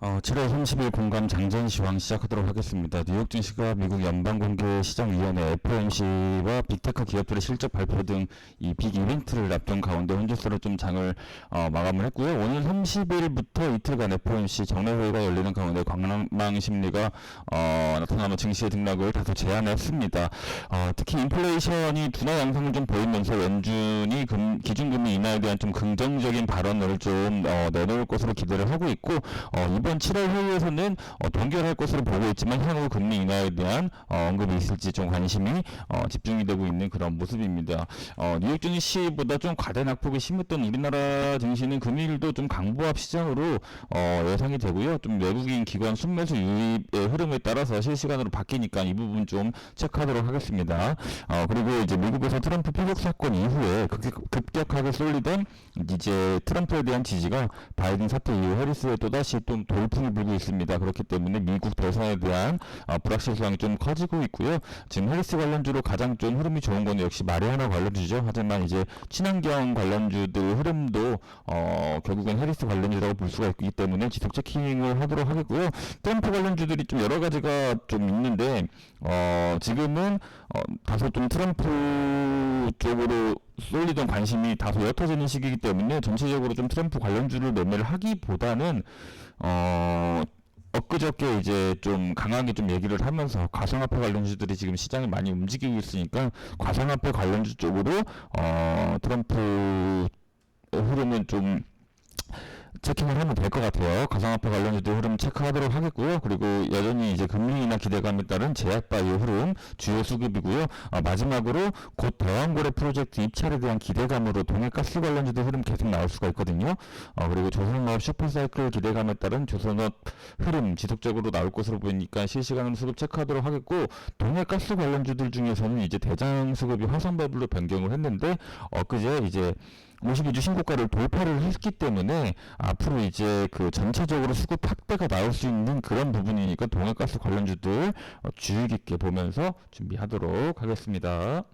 어, 7월 30일 공감 장전 시황 시작하도록 하겠습니다. 뉴욕 증시가 미국 연방공개시장위원회 FOMC와 빅테크 기업들의 실적 발표 등 이 빅 이벤트를 앞둔 가운데 현재수로 좀 장을 어, 마감을 했고요. 오늘 30일부터 이틀간 FOMC 정례회의가 열리는 가운데 관망 심리가 어, 나타나는 증시의 등락을 다소 제한했습니다. 어, 특히 인플레이션이 둔화 양상을 좀 보이면서 연준이 금, 기준금리 인하에 대한 좀 긍정적인 발언을 좀 어, 내놓을 것으로 기대를 하고 있고 어, 이번 7월 회의에서는 어, 동결할 것으로 보고 있지만 향후 금리 인하에 대한 어, 언급이 있을지 좀 관심이 어, 집중이 되고 있는 그런 모습입니다. 어, 뉴욕 증시보다 좀 과대 낙폭이 심했던 우리나라 증시는 금일도 좀 강보합 시장으로 어, 예상이 되고요. 좀 외국인 기관 순매수 유입의 흐름에 따라서 실시간으로 바뀌니까 이 부분 좀 체크하도록 하겠습니다. 어, 그리고 이제 미국에서 트럼프 피격 사건 이후에 급격, 급격하게 쏠리던 이제 트럼프에 대한 지지가 바이든 사태 이후 해리스에 또다시 좀 돌풍이 불고 있습니다. 그렇기 때문에 미국 대선에 대한 어, 불확실성이 좀 커지고 있고요. 지금 해리스 관련주로 가장 좀 흐름이 좋은 건 역시 마리아나 관련주죠. 하지만 이제 친환경 관련주들 흐름도 어, 결국엔 해리스 관련주라고 볼 수가 있기 때문에 지속 체킹을 하도록 하겠고요. 트럼프 관련주들이 좀 여러 가지가 좀 있는데 어, 지금은 어, 다소 좀 트럼프 쪽으로 쏠리던 관심이 다소 옅어지는 시기이기 때문에 전체적으로 좀 트럼프 관련주를 매매를 하기보다는 어 엊그저께 이제 좀 강하게 좀 얘기를 하면서 가상화폐 관련주들이 지금 시장을 많이 움직이고 있으니까 가상화폐 관련주 쪽으로 어 트럼프 흐름은 좀 체킹을 하면 될 것 같아요. 가상화폐 관련주들 흐름 체크하도록 하겠고요. 그리고 여전히 이제 인하 기대감에 따른 제약바이오 흐름 주요 수급이고요. 어, 마지막으로 곧 대왕고래 프로젝트 입찰에 대한 기대감으로 동해가스 관련주들 흐름 계속 나올 수가 있거든요. 어, 그리고 조선업 슈퍼사이클 기대감에 따른 조선업 흐름 지속적으로 나올 것으로 보이니까 실시간으로 수급 체크하도록 하겠고 동해가스 관련주들 중에서는 이제 대장 수급이 화성바블로 변경을 했는데 엊그제 이제 52주 신고가를 돌파를 했기 때문에 앞으로 이제 그 전체적으로 수급 확대가 나올 수 있는 그런 부분이니까 동해가스 관련주들 어, 주의 깊게 보면서 준비하도록 하겠습니다.